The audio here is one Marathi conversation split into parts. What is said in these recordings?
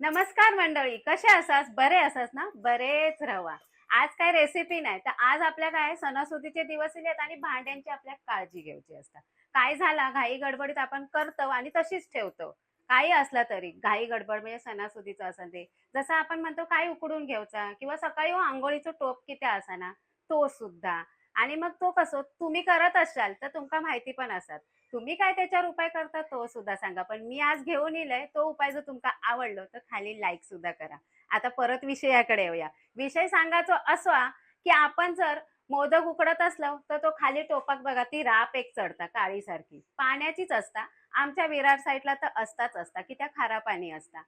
नमस्कार मंडळी कसे असास? बरे असास ना? बरेच रवा. आज काय रेसिपी नाही तर आज आपल्या काय सणासुदीचे दिवस येतात आणि भांड्यांची आपल्या काळजी घ्यायची असतात. काय झाला? घाई गडबडीत आपण करतो आणि तशीच ठेवतो. काही असला तरी घाई गडबड म्हणजे सणासुदीचं असं ते. जसं आपण म्हणतो काय उकडून घ्यायचा? किंवा सकाळी हो आंघोळीचं टोप किती असाना? तो सुद्धा. आणि मग तो कसं? तुम्ही करत असाल तर तुमका माहिती पण असत तुम्ही काय त्याच्यावर उपाय करता तो सुद्धा सांगा. पण मी आज घेऊन येईल तो उपाय जर तुमका आवडलो तर खाली लाईक सुद्धा करा. आता परत विषयाकडे येऊया. विषय सांगायचो असा की आपण जर मोदक उकडत असलो तर तो खाली टोपाक बघा ती राप एक चढता काळीसारखी. पाण्याचीच असता. आमच्या विरार साईडला तर असताच असता की त्या खारा पाणी असता.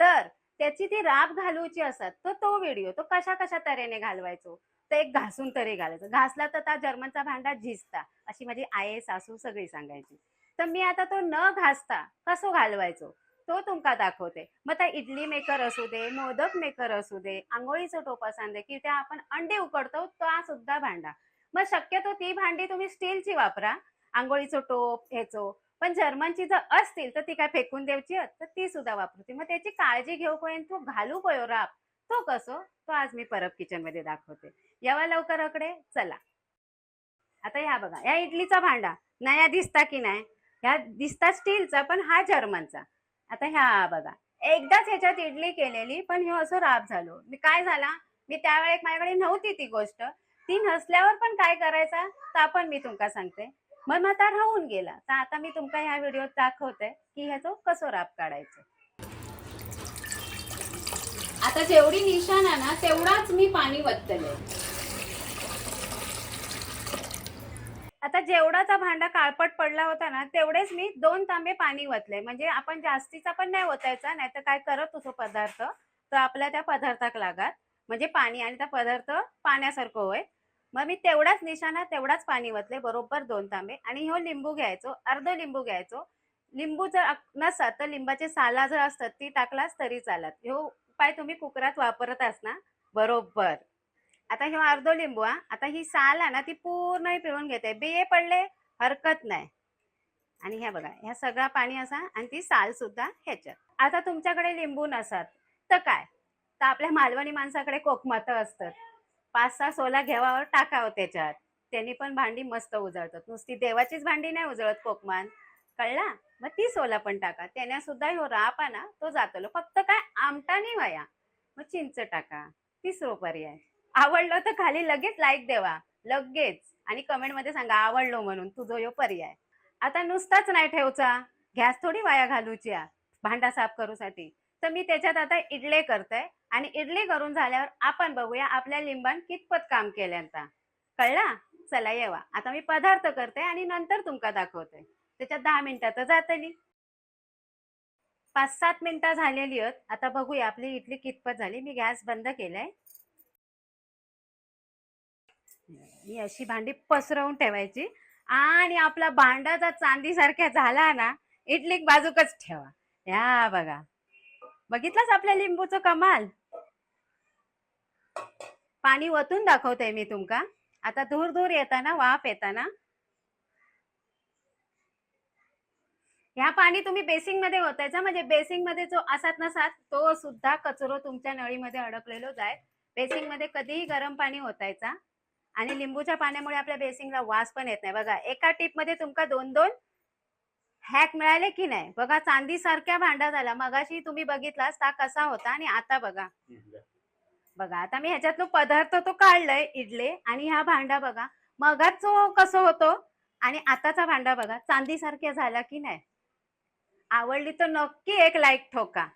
तर त्याची ती राप घालूची असत तर तो व्हिडिओ तो कशा कशा तऱ्हेने घालवायचो? तर एक घासून तरी घालायचं. घासला तर त्या जर्मनचा भांडा झिजता अशी माझी आई सासू सगळी सांगायची. तर मी आता तो न घासता कसो घालवायचो? तो तुमका दाखवते. मग त्या इडली मेकर असू दे मोदक मेकर असू दे आंघोळीचं टोप असू दे की त्या आपण अंडे उकडतो तो सुद्धा भांडा. मग शक्यतो ती भांडी तुम्ही स्टीलची वापरा. आंघोळीचं टोप ह्याचो. पण जर्मनची जर असतील तर ती काय फेकून द्यायची? आहेत, तर ती सुद्धा वापरते. मग त्याची काळजी घेऊ पर्यंत तो घालू पयो तो कसो? तो आज मी परब किचनमध्ये दाखवते. यावा लवकरकडे चला. आता ह्या बघा. या इडलीचा भांडा. नया दिसता की नाही ह्या दिसता स्टीलचा पण हा जर्मनचा. आता ह्या बघा. एकदाच ह्याच्यात इडली केलेली पण ह्यो असं राब झालो. मी काय झाला? मी त्यावेळेस माझ्याकडे नव्हती ती गोष्ट. ती नसल्यावर पण काय करायचा? तर पण मी तुमका सांगते. मग मग आता राहून गेला. तर आता मी तुमका ह्या व्हिडिओत दाखवते की ह्याचं कसं राब काढायचं. आता जेवढी निशाण आहे ना तेवढाच मी पाणी वतले आता जेवढाचा भांडा काळपट पडला होता ना तेवढेच मी दोन तांबे पाणी वतले म्हणजे आपण जास्तीचा पण नाही ओतायचा नाही तर काय करत होतो पदार्थ? तर आपल्या त्या पदार्थाक लागत. म्हणजे पाणी आणि त्या पदार्थ पाण्यासारखं होय. मग मी तेवढाच निशाणा तेवढाच पाणी वतले बरोबर दोन तांबे. आणि ह्यो लिंबू घ्यायचो अर्ध लिंबू घ्यायचो. लिंबू जर अक- नसत तर लिंबाचे साला जर असतात ती टाकलास तरी चालत. हे उपाय तुम्ही कुकरात वापरत असना बरोबर. आता ह्यो अर्धो लिंबू हा. आता ही साल आहे ना ती पूर्ण पिळून घेते. बिये पडले हरकत नाही. आणि ह्या बघा ह्या सगळा पाणी असा आणि ती साल सुद्धा ह्याच्यात. आता तुमच्याकडे लिंबू नसत तर काय? तर आपल्या मालवणी माणसाकडे कोकमत असतात. पाच सहा सोला घ्यावावर टाकावं त्याच्यात. त्यांनी पण भांडी मस्त उजळतात. नुसती देवाचीच भांडी नाही उजळत कोकमान कळला? मग ती सोला पण टाका. त्याने सुद्धा ह्यो राप आहे ना तो जातलो. फक्त काय आमटा नाही वया मग चिंच टाका. तिसरो पर्याय. आवडलं तर खाली लगेच लाईक देवा. लगेच. आणि कमेंटमध्ये सांगा आवडलो म्हणून तुझो यो पर्याय. आता नुसताच नाही ठेवचा. गॅस थोडी वाया घालूची भांडा साफ करूसाठी तर मी त्याच्यात आता इडले करते आणि इडली करून झाल्यावर आपण बघूया आपल्या लिंबान कितपत काम केल्यानंतर. कळला? चला येवा. आता मी पदार्थ करते आणि नंतर तुमका दाखवते. त्याच्यात दहा मिनिटात जातली पाच सात मिनिटं झालेली आहेत. आता बघूया आपली इडली कितपत झाली. मी गॅस बंद केलाय. ही अशी भांडी पसरवून ठेवायची. आणि आपला भांडा जर चांदी सारख्या झाला ना इडली बाजूकच ठेवा. या बघा. बघितलंच आपल्या लिंबूचं कमाल? पाणी वतून दाखवते मी तुमका. आता धूर धूर येताना वाफ येताना. ह्या पाणी तुम्ही बेसिंगमध्ये ओतायचा म्हणजे बेसिंगमध्ये जो असात नसात तो सुद्धा कचरो तुमच्या नळीमध्ये अडकलेलो जाय बेसिंगमध्ये कधीही गरम पाणी ओतायचा. आणि लिंबूच्या पाण्यामुळे आपल्या बेसिंगला वास पण येत नाही. बघा एका टीपमध्ये तुमका दोन दोन हॅक मिळाले की नाही? बघा चांदी सारख्या भांडा झाला. मगाशी तुम्ही बघितलास ता कसा होता आणि आता बघा. बघा आता मी ह्याच्यातलो पदार्थ तो काढलाय इडले आणि हा भांडा बघा. मगाच कसं होतो? आणि आताचा भांडा बघा चांदी सारख्या झाला की नाही? आवडली तर नक्की एक लाईक ठोका.